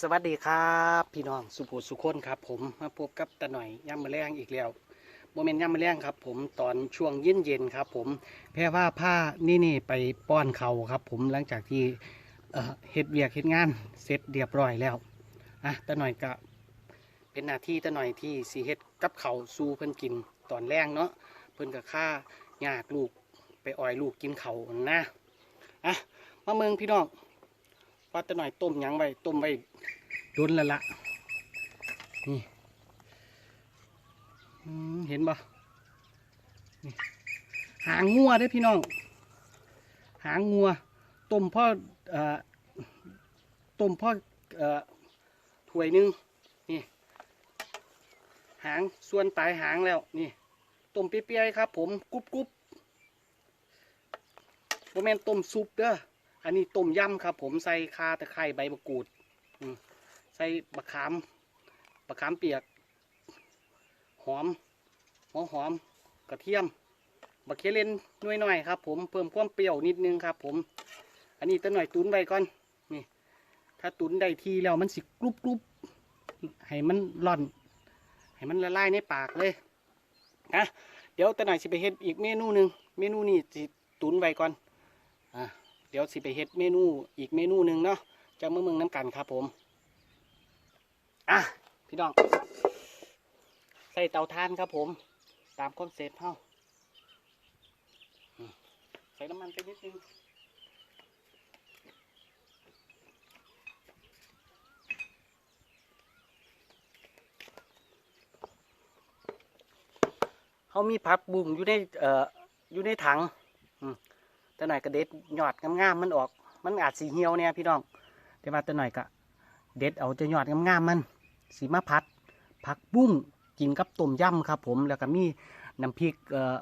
สวัสดีครับ พี่น้องสุภูสุคนครับ ผมมาพบกับตาหน่อยย่ำมะแรงอีกแล้วโมเมนต์ย่ำมะแรงครับ ผมตอนช่วงเย็นเย็นครับ ผมแพร่ว่าผ้านี่นี่ไปป้อนเขาครับ ผมหลังจากที่เฮ็ดเวียกเฮ็ดงานเสร็จเรียบร้อยแล้วอะตาหน่อยก็เป็นหน้าที่ตาหน่อยที่สีเฮ็ดกับเขาสู้เพิ่นกินตอนแรงเนาะเพิ่นกับข้ายากลูกไปอ่อยลูกกินเขานะอะมาเมืองพี่น้อง ว่าตาหน่อยต้มยังไว้ต้มไว้โดนแล้วละนี่เห็นบ่นี่หางงัวเด้พี่น้อง หางงัว ต้มพ่อเอ่อต้มพ่อเอ่อถ้วยนึงนี่ หางส่วนปลายหางแล้วนี่ต้มเปียๆครับ ผมกรุบกรุบโมเมนต้มซุปเด้อ อันนี้ต้มยำครับ ผมใส่คาตะไคร้ใบมะกรูดใส่บะขามบะขามเปียก หอมหัวหอม กระเทียมบะเขือเลนน้อยหน่อยๆครับ ผมเพิ่มความเปรี้ยวนิดนึงครับ ผม อันนี้ต้นหน่อยตุนไว้ก่อนนี่ ถ้าตุนได้ทีแล้วมันสิกรุบกรุบให้มันร่อน ให้มันละลายในปากเลยนะเดี๋ยวต้นหน่อยสิไปเฮ็ดอีกเมนูหนึ่งเมนูนี้สิตุนไว้ก่อน อะ ดี๋ยวสิไปเฮ็ดเมนูอีกเมนูหนึ่งเนาะจะมาเมืองน้ำกันครับผมอะพี่น้อง ใส่เตาถ่านครับผม ตามคอนเซ็ปต์เฮาใส่น้ำมันไปนิดนึงเขามีผักบุ้งอยู่ในเอ่ออยู่ในถัง อืมแต่หน่อยก็เด็ดยอดงามๆมันออก มันอาจสีเหี่ยวเนี่ยพี่น้องแต่ว่าแต่หน่อยก็เด็ดเอาจะยอดงามๆมันสีมาพัด ผักบุ้งกินกับต้มยำครับ ผมแล้วก็มีน้ำพริกเอ่อ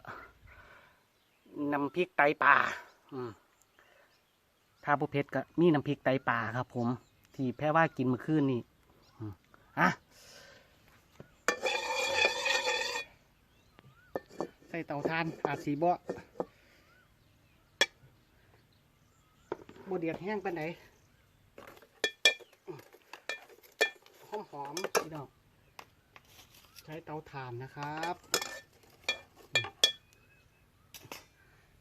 น้ำพริกไตป่าอืมถ้าบุเพชรก็มีน้ำพริกไตป่าครับ ผม ที่แพ่ว่ากินเมื่อคืนนี่อะใส่เตาทานอาจสีบ่ บ่เดียดแห้งปานไหนหอมหอมพี่น้องใช้เตาถ่านนะครับ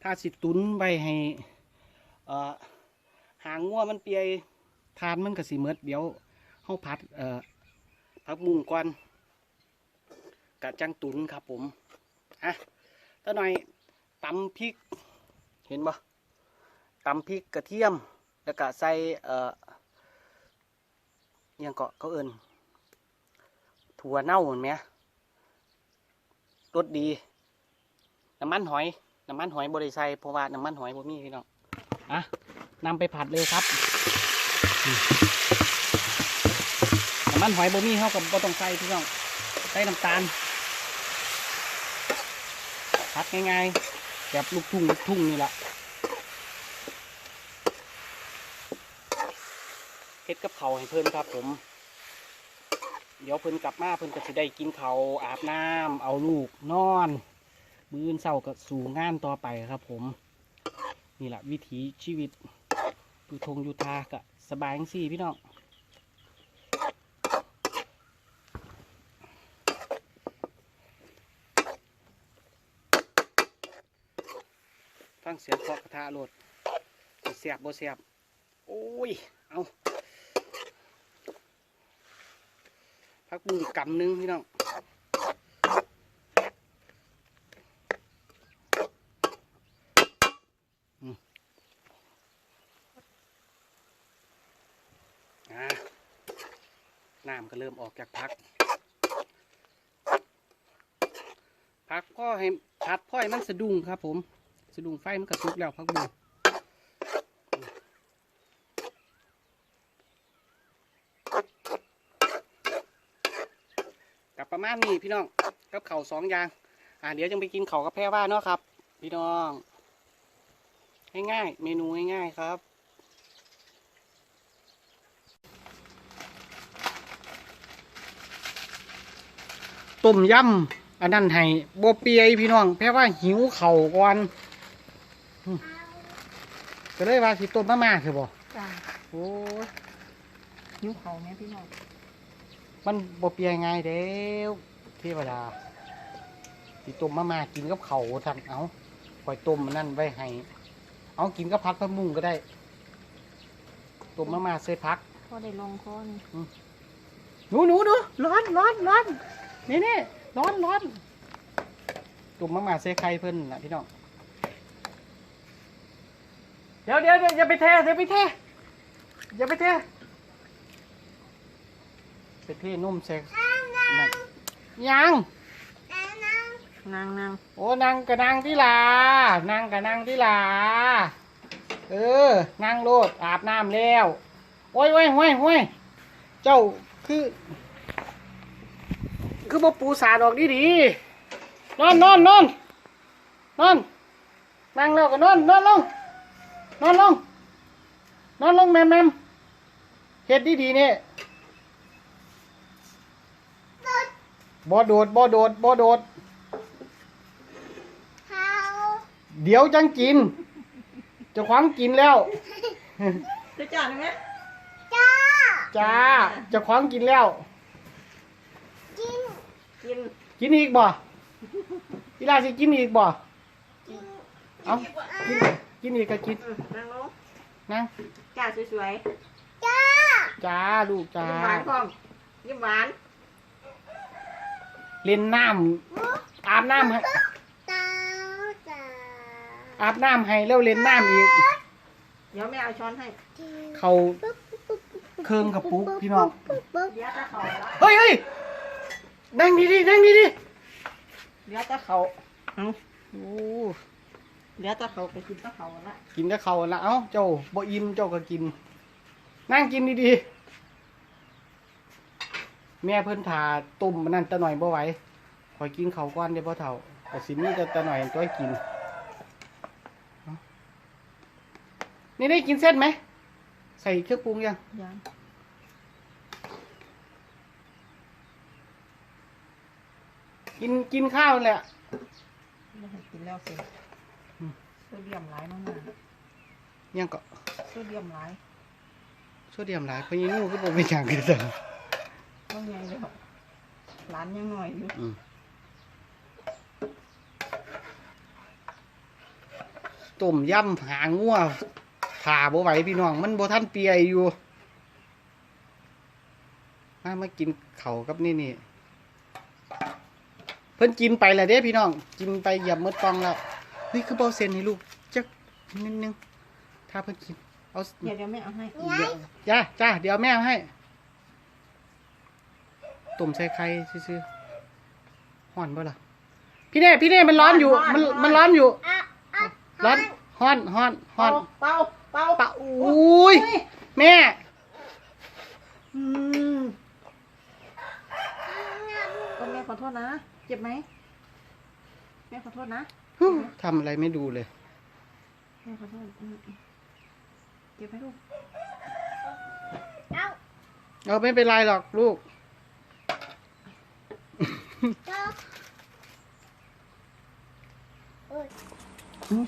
ถ้าสิตุนไว้ให้อ่อหางงัวมันเปียทานมันก็สิเมดเดี๋ยวเฮาผัดเอ่อผักบุ้งก่อนกะจังตุนครับผมอะตาหน่อยตำพริก เห็นบ่ ตำพริกกระเทียม แล้วก็ใส่เอ่อยังเกาะเขาเอินถั่วเน่าเห็นไหมรสดี น้ำมันหอย น้ำมันหอยบริไซเพราะว่าน้ำมันหอยบ่มีพี่น้องอะนำไปผัดเลยครับ น้ำมันหอยบ่มีเขากับบ่ต้องใส่พี่น้องใส่น้ำตาล ผัดง่ายๆแบบลูกทุ่งลูกทุ่งนี่แหละ เฮ็ด กับเขาให้เพิ่นครับ ผม เดี๋ยวเพิ่นกลับมาเพิ่นก็สิได้กินเขาอาบน้ำเอาลูกนอน มื้อเศร้าก็สู่งานต่อไปครับ ผม นี่แหละวิถีชีวิตอยู่ทงอยู่ทากะสบายจังซี่พี่น้องฟังเสียงเคาะกระทะโหลดเสียบบ่เสียบ โอ้ย เอา พักบุ้งกำหนึงพี่น้องน้ำก็เริ่มออกจากพัก พักพ่อให้พัดพ่อให้มันสะดุ้งครับผม สะดุ้งไฟมันกระซุกแล้วพักบุ้ง กับประ มาณนี้พี่น้องกับเข่าวสองอย่างอ่าเดี๋ยวจะไปกินเข่าวกับแพรว่าเนาะครับ พี่น้องง่ายๆเมนูง่ายๆครับต้มยำอันนั้นให้บเปียพี่น้องแพรว่าหิวเข่าวก่อนอืมก็เลยว่าสิต้มมาม่าคือบ่จ้าโอ้ยนิ้วเขาแม่พี่น้อง มันบ่เปียง่ายเด้วเทวดาสิต้มมามากินกับเขาวท่านเอาปล่อยต้มมันนั่นไว้ให้ เอากินกับพักพักมุ้งก็ได้ต้มมามาใส่พักพอได้ลงคอนี่หนูหนูหนูร้อนร้อนร้อนนี่นี่ร้อนร้อนตุ่มมะหมาเซไข่เพิ่นนะพี่น้องเดี๋ยวเดี๋ยวเดี๋ยวอย่าไปแท้อย่าไปแท้อย่าไปแท้ ไปเทนุ่มเซนั่นยังนางนางโอ้นางกะนางที่ลานางกะนางที่ลาเออนางโลดอาบน้ำแล้วโอ้ยโอ้ยโอ้ยโอ้ยเจ้าคือ คือบ่ปูสาดออกดีดีๆนอนนอนนอนนอนนั่งแล้วก็นอนนอนลงนอนลงนอนลงแมมแมมเฮ็ดดีดีๆเนี่ย บ่โดดบ่โดดบ่โดดเดี๋ยวจังกิน เจะคว้าของกินแล้ว จะจ่าได้ไหมจ้าเจะคว้าของกินแล้ว กินกินอีกบ่อีลาสิกินอีกบ่เอากินกินอีกก็กินอืมนางลงนะจ่าสวยจ้าลูกๆจ้ายิ้มหวานพร้อมยิ้มหวาน เล่นน้ำอาบน้ำให้อาบน้ำให้แล้วเล่นน้ำอีก เดี๋ยวแม่เอาช้อนให้เขาเครื่องกระปุกพี่น้องเดี๋ยวจะเขาละเฮ้ยเฮ้ยนั่งดีดีๆนั่งดีดีเดี๋ยวจะเขาเอาๆโอ้เดี๋ยวจะเขาไปกินตะเขาละกินแต่เขาวละเอ้าเจ้าบ่อิ่มเจ้าก็กิน นั่งกินดีๆ แม่เพิ่นทาตุ่มมันนั่นตะหน่อยบ่ไหวขอยกินเขาวก่อนเดี๋ยวพ่อเฒ่าแต่สิมีแต่ตะหน่อยตัวให้กินเอ้านี่ได้กินเส้นไหม ใส่เครื่องปรุงยังยังกินกินข้าวแหละไม่ให้กินแล้วสิอืมโซเดียมหลายมากยังก็ๆโซเดียมหลาย โซเดียมหลายเพราะยี่นู่นก็บ่เป็นอย่างกันซั่นว่าไงเลยหลานยังหน่อยอยู่อืมต้มยำหางัวผ่าบ่ไหวพี่น้อง มันบ่ทันเปียอยู่มามากินเขาวกับนี่นี่เพิ่นกินไปแล้วเด้พี่น้อง กินไปเหยียบหมดกล่องแล้วเฮ้ยคือเบาเซนให้ลูกจักนิดนึงถ้าเพิ่นกินเอา เดี๋ยวเดี๋ยวแม่เอาให้เดี๋ยวจ้าจ้าเดี๋ยวแม่เอาให้ ต้มใส่ไข่ซื่อๆฮ้อนบ่ล่ะ พี่เน่พี่เน่มันร้อนอยู่ มันมันร้อนอยู่ร้อนฮ้อนฮ้อนฮ้อนเป่าเป่าปะอุ้ยแม่ อืมก็แม่ขอโทษนะเจ็บไหมแม่ขอโทษนะทำอะไรไม่ดูเลย แม่ขอโทษอืมเจ็บไหมลูก เอาไม่เป็นไรหรอกลูก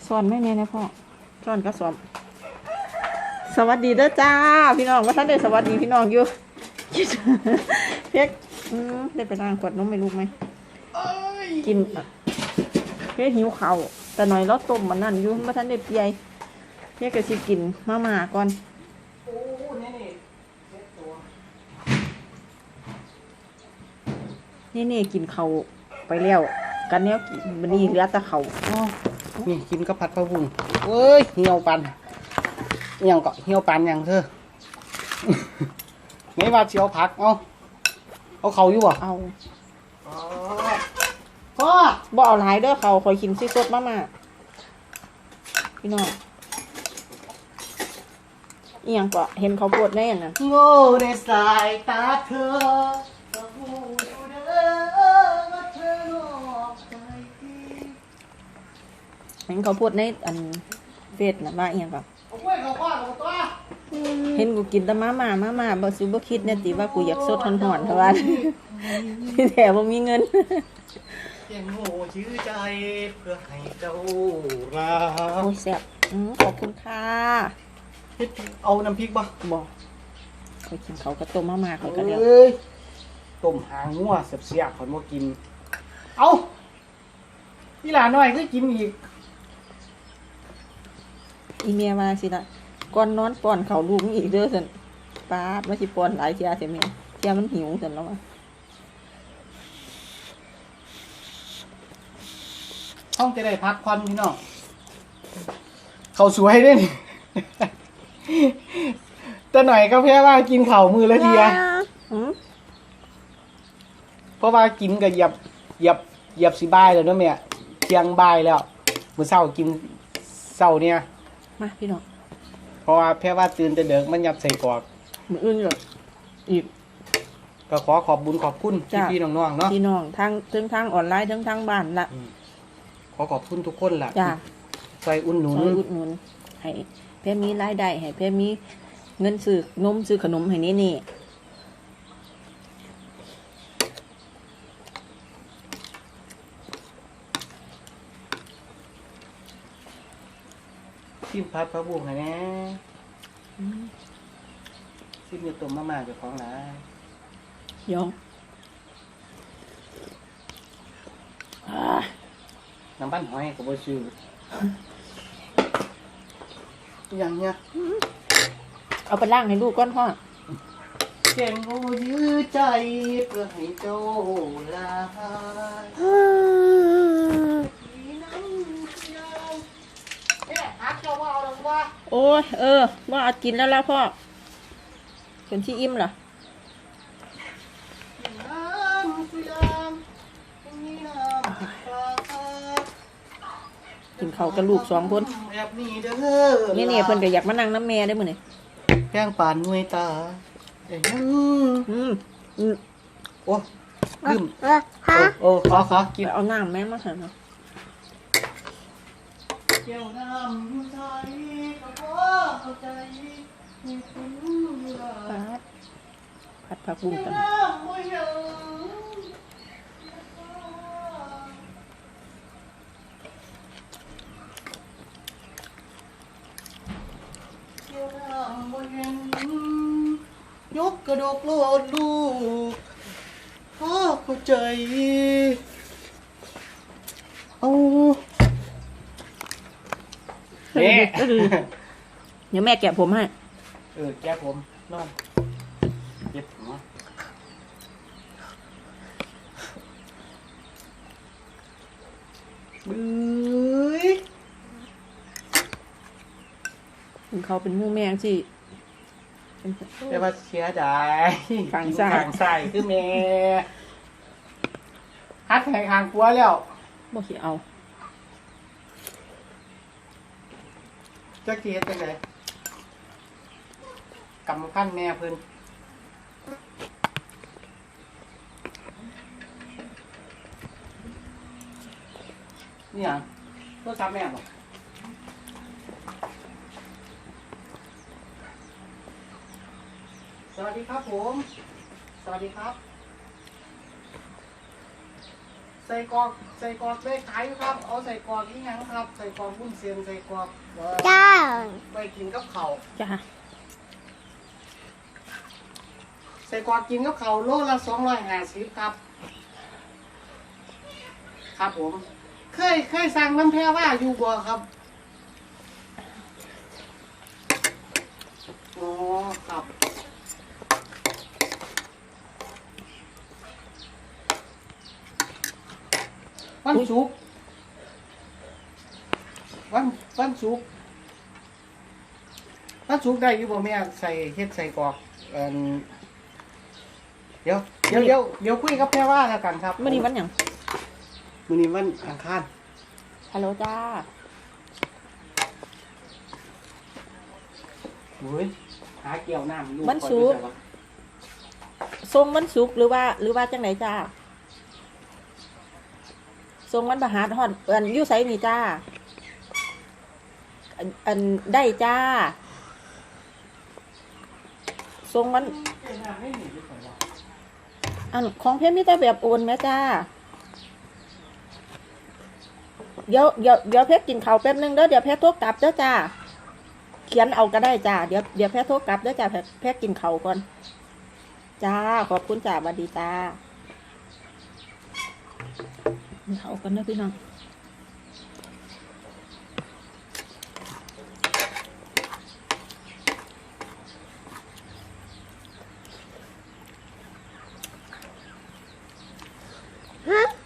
สอนไม่เนี่ยนะพ่อสอนก็สอน สวัสดีเด้อจ้า พี่น้องว่าท่านได้สวัสดีพี่น้องอยู่เพ็กได้ไปล้างขวดนมไม่ลูกไหมกินเพ็กหิวเขาแต่หน่อยเราต้มมันนั่นอยู่ว่าท่านได้เปียเพ็กก็สิกินมาม่าก่อน โอ้นี่นี่เซ็ตตัว นี่นี่กินเขาวไปแล้วกันเนี้ยกินมันนี่เหลือแต่เขาวอ๋อนี่กินกับผัดผักบุ้งเอ้ยเหี่ยวปันอหยังก็เหี่ยวปันอย่างเธอไม่ว่าเชียวผักเอาเอาเขาอยู่บ่เอาพ่อบ่เอาหลายเด้อเขาวคอยกินซีสดมาม่าพี่น้องอีหยังก็เห็นเขาปวดแน่น่ะโง่ในสายตาเธอ เห็นเขาพูดในอันเฟซนะว่าอีหยังก็เอากล้วยเขาคว้าเขาตัวเห็นกูกินแต่มาม่ามาม่าบ่ซื้อบ่คิดเนี่ยติว่ากูอยากสดหอนๆเท่าว่าที่แท้บ่มีเงินยังโง่ชื่อใจเพื่อให้เจ้ารักโอ้ยแซ่บอือขอบคุณค่ะเฮ็ดเอาน้ำพริกบ่บ่ไปกินเขาวก็ต้มมาม่าเขาก็แล้วเอ้ยต้มหางงัวเสียบๆคนบ่กิน เอาพี่หลานน้อยก็กินอีก อีเมียมาสิละก่อนนอนป้อนเขาวลูกมึงอีกเด้อสันป้าดมาสิป้อนหลายเทียเสียเมียเทียมันหิวสันแล้วอะห้องจะได้พักผ่อนพี่น้องเขาวสวยเด้นี่ แต่หน่อยก็แพ้ว่ากินเข่าวมือละเทียอืมเพราะว่ากินก็เหยียบเหยียบเหยียบสิบ่ายแล้วเนาะแม่เที่ยงบ่ายแล้ว มื้อเช้ากินเช้าเนี่ย มาพี่น้องเพราะว่าแพ้ว่าตื่นแต่เด็กมันยัดใส่กรอกมืออื่นเลยอีก ก็ขอขอบบุญขอบคุณจ้ะ พี่ๆน้องๆเนาะพี่น้องทางทั้งทางออนไลน์ทั้งทางบ้านละขอขอบคุณทุกคนล่ะจ้าช่วยอุ่นหนุนซอยอุดหนุนให้เพื่อมีรายได้ให้เพื่อมีเงินซื้อนมซื้อขนมให้นี่นี่ ซิมพัดพระบุ้งให้น่ซิมอยู่ต้มมาม่าเจ้าของหลายยองอ่น้ำปั้นหอยก็บ่ชื่ออย่างเนี้ยเอาไปล่างให้ลูกก้อนพ่อเก่งโอ้ยื้อใจเพื่อให้เจ้าลาเนี่ยฮักเจ้าว่าเอาลงว่า โอ้ยเออว่าเอากินแล้วล่ะพ่อเป็นที่อิ่มเหรอน้ำสุยามมีน้ำปลาคากินเขาวกับลูกสองคนแบบนี้เด้อนี่นี่เพิ่นก็อยากมานั่งน้ำแม่ได้อมื้อนี่แป้งปานหน่วยตาเอ้ยอืมอืมอืมโอ้ลืมโอ้โอ้ขอขอกิน เอาน้ำแม่มาใส่เนาะ เกี่ยวน้ำใจก็พอเข้าใจมีคุณอยู่ละปาดผัดผักบุ้งเกี่ยวกันน้ำบ่ยังเหี้ยังยกกระดกโลดลูกพ่อเข้าใจ เอ๊ะเดี๋ยวแม่แกะผมให้ เออแก้ผมนอนเจ็บหัวบื้อถึงเขาเป็นหมู่แมงสิเป็นแต่ว่าเสียดายฝั่งซ้ายฝั่งซ้ายคือแม่ฮัดแห่งหางกลัวแล้วบ่สิเอา จักทีเฮ็ดจังไดกำขั้นแม่เพิ่นนี่หยังโทรศัพท์แม่บ่สวัสดีครับผม สวัสดีครับ ใส่กรอกใส่กรอกได้ขายอยู่ครับ เอาใส่กรอกนี่ยังครับ ใส่กรอกบุ้นเซียนใส่กรอกเอ่อจ้าไปกินกับเขาวจ้าใส่กรอกกินกับเขาวโลละสองร้อยห้าสิบครับ ครับผม เคยเคยสั่งน้ำแพรว่าอยู่บ่ครับ อ๋อครับ วันศุกร์วันวันศุกร์วันศุกร์ได้อยู่บ่แม่ใส่เฮ็ดใส่กรอกเอิ่นเดี๋ยวเดี๋ยวเดี๋ยวเดี๋ยวคุยกับแพรว่าแล้วกันครับมื้อนี้วันหยังมื้อนี้วันอังคารฮัลโหลจ้าโอ้ยหาเกี่ยวน้ำลูกวันศุกร์ทรงวันศุกร์หรือว่า หรือว่าจังไหนจ้า ทรงวันประหารฮอดอันยู่ไสนี่จ้าอันอันได้จ้าทรงวันอันของเพชรมีแต่แบบโอนไหมจ้าเดี๋ยวเดี๋ยวเดี๋ยวเพชรกินข้าวแป๊บนึงเด้อเดี๋ยวเพชรโทรกลับเด้อจ้าเขียนเอาก็ได้จ้าเดี๋ยวเดี๋ยวแพ้โทรกลับเด้อจ้าแพ้แพ้กินเขาวก่อน จ้าขอบคุณจ้าสวัสดีจ้า เขาวกันเด้อพี่น้อง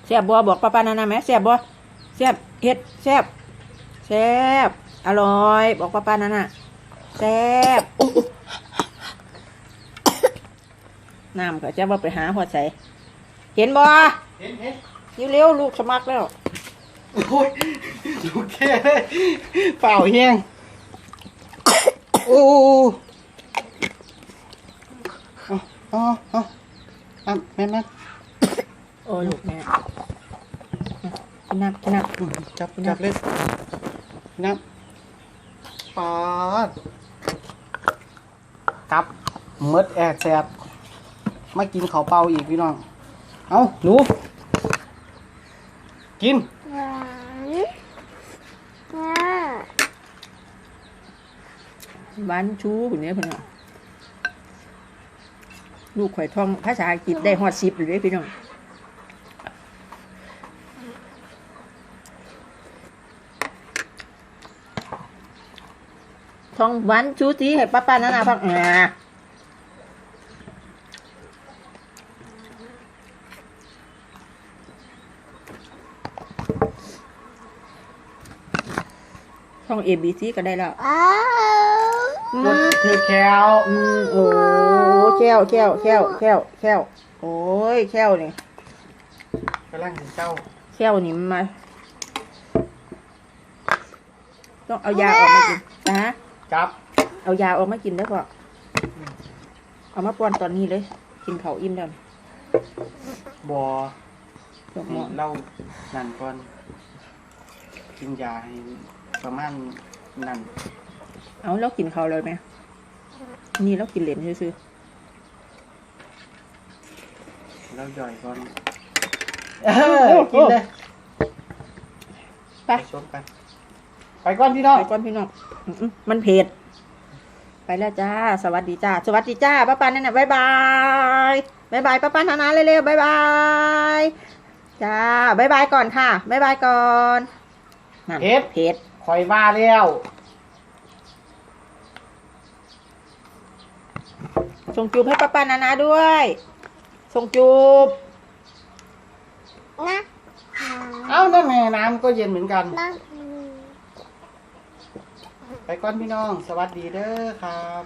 แซ่บบัวบอกป้าปานานาไหมแซ่บบัวแซ่บเฮ็ดแซ่บแซ่บอร่อย บอกป้าปานานาแซ่บอุ๊ยอุ๊ยน้ำก็จะว่าไปหาหัวใสเห็นบ่เห็นเห็น ยิ้เร็วๆลูกสมัครแล้วโอ้ยลูกแค่เปล่าเฮียงโอ้เอาเอาเอาเอาแม่แม่โอ้ลูกแม่กินน้ำกินน้อืมจับจับเล่นน้ำปาดกับมดแอดแซดมากินข้าวเปล่าอีกพี่น้อง เอาหนู กิน หวานอ่าำหวานชูคนนี้พี่น้องลูกข่อยท่องภาษาอังกฤษได้ฮอดสิบเลยพี่น้องท่องหวานชูสีให้ป้าป้านานาฟังอ่า ท่อง A B C ก็ได้แล้วอ้าวกดถือแคลอืมโอ้แก้วแก้วแก้วแก้วแก้วโอ้ยแก้วนี่กำลังเห็นเจ้าแก้วนี่มันมาต้องเอายาออกมากินนะฮะจับเอายาออกมากินได้ป่ะเอามาป้อนตอนนี้เลย กินเขาวอิ่มแล้วนี่บอดอกหมอเล่านั่นก่อนกินยาให้ ประมาณนั่นเอาแล้วกินเขาวเลยไหม นี่แล้วกินเหรียญซื่อแล้วย่อยก่อนเออกินเลยๆไปไปชมกัน ไปก่อนพี่น้องไปก่อนพี่น้องอื้ออื้อมันเผ็ด ไปแล้วจ้า สวัสดีจ้า สวัสดีจ้า ป้าปานั่นน่ะบายบายบายบายป้าปานานาเร็วๆบายบาย จ้าบายบายก่อนค่ะบายบายก่อนนั่นเผ็ด เผ็ด คอยมาแล้วส่งจูบให้ป้าปานานาด้วย ส่งจูบ นะเอ้านั่นแม่น้ำก็เย็นเหมือนกัน นะไปก่อนพี่น้อง สวัสดีเด้อครับ